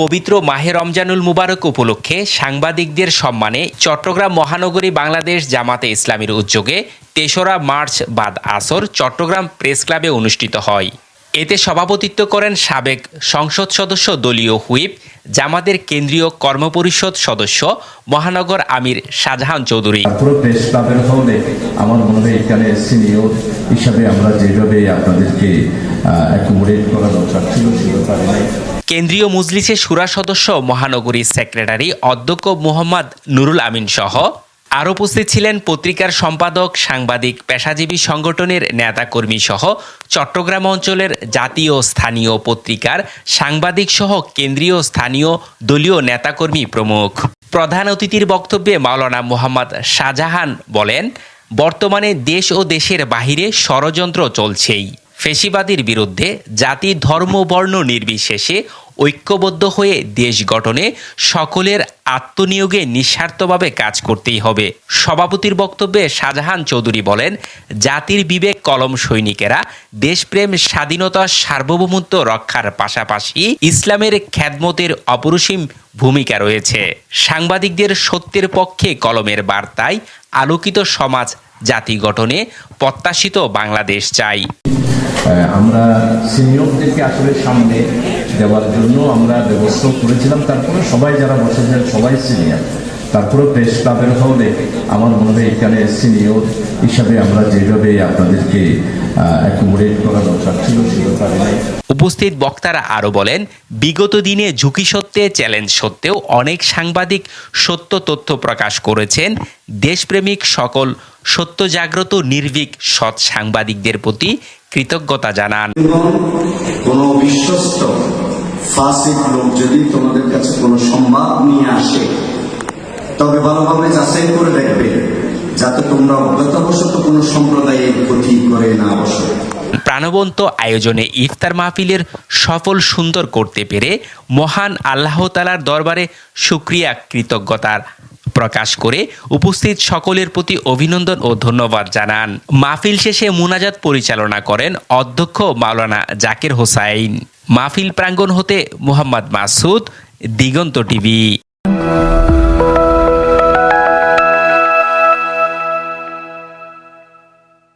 পবিত্র মাহে রমজানুল মুবারক উপলক্ষে সাংবাদিকদের সম্মানে চট্টগ্রাম মহানগরী বাংলাদেশ জামাতে ইসলামীর উদ্যোগে তেসরা মার্চ বাদ আসর চট্টগ্রাম প্রেস ক্লাবে অনুষ্ঠিত হয়। এতে সভাপতিত্ব করেন সাবেক সংসদ সদস্য দলীয় হুইপ জামাতের কেন্দ্রীয় কর্মপরিষদ সদস্য মহানগর আমির শাহজাহান চৌধুরী। পুরো প্রেস ক্লাবের হলে আমার মনে হয় এখানে সিনিয়র হিসাবে আমরা যেভাবে আপনাদেরকে অ্যাকোমোডেট করা দরকার ছিল কেন্দ্রীয় মজলিসের সুরা সদস্য মহানগরী সেক্রেটারি অধ্যক্ষ মোহাম্মদ নুরুল আমিন সহ আরও উপস্থিত ছিলেন পত্রিকার সম্পাদক, সাংবাদিক, পেশাজীবী সংগঠনের নেতাকর্মী সহ চট্টগ্রাম অঞ্চলের জাতীয় স্থানীয় পত্রিকার সাংবাদিক সহ কেন্দ্রীয় স্থানীয় দলীয় নেতাকর্মী প্রমুখ। প্রধান অতিথির বক্তব্যে মাওলানা মোহাম্মদ শাহজাহান বলেন, বর্তমানে দেশ ও দেশের বাহিরে ষড়যন্ত্র চলছেই। ফেসিবাদীর বিরুদ্ধে জাতি, ধর্ম, বর্ণ নির্বিশেষে ঐক্যবদ্ধ হয়ে দেশ গঠনে সকলের আত্মনিয়োগে নিঃস্বার্থভাবে কাজ করতেই হবে। সভাপতির বক্তব্যে শাহজাহান চৌধুরী বলেন, জাতির বিবেক কলম সৈনিকেরা দেশপ্রেম, স্বাধীনতা, সার্বভৌমত্ব রক্ষার পাশাপাশি ইসলামের খ্যাদমতের অপরিসীম ভূমিকা রয়েছে। সাংবাদিকদের সত্যের পক্ষে কলমের বার্তায় আলোকিত সমাজ জাতি গঠনে প্রত্যাশিত বাংলাদেশ চাই। আমরা সিনিয়রদেরকে আসলে সামনে দেওয়ার জন্য আমরা ব্যবস্থা করেছিলাম। তারপরে সবাই যারা বসেছেন, সবাই সিনিয়র তারপরে প্রেস ক্লাবের হলে আমার মনে হয় এখানে সিনিয়র হিসাবে আমরা যেভাবে আপনাদেরকে অ্যাকোমোডেট করা দরকার ছিল উপস্থিত বক্তারা আরও বলেন, বিগত দিনে ঝুঁকি সত্ত্বে চ্যালেঞ্জ সত্ত্বেও অনেক সাংবাদিক সত্য তথ্য প্রকাশ করেছেন। দেশপ্রেমিক সকল সত্য জাগ্রত নির্ভীক সৎ সাংবাদিকদের প্রতি কৃতজ্ঞতা জানান। কোনো বিশ্বস্ত ফাসিক লোক যদি তোমাদের কাছে কোনো সংবাদ নিয়ে আসে তবে ভালোভাবে যাচাই করে দেখবে যাতে তোমরা অজ্ঞতাবশত কোনো সম্প্রদায়ের ক্ষতি করে না বসো। প্রাণবন্ত আয়োজনে ইফতার মাহফিলের সফল সুন্দর করতে পেরে মহান আল্লাহ তালার দরবারে সুক্রিয়া কৃতজ্ঞতার প্রকাশ করে উপস্থিত সকলের প্রতি অভিনন্দন ও ধন্যবাদ জানান। মাহফিল শেষে মুনাজাত পরিচালনা করেন অধ্যক্ষ মাওলানা জাকির হোসাইন। মাহফিল প্রাঙ্গণ হতে মোহাম্মদ মাসুদ, দিগন্ত টিভি।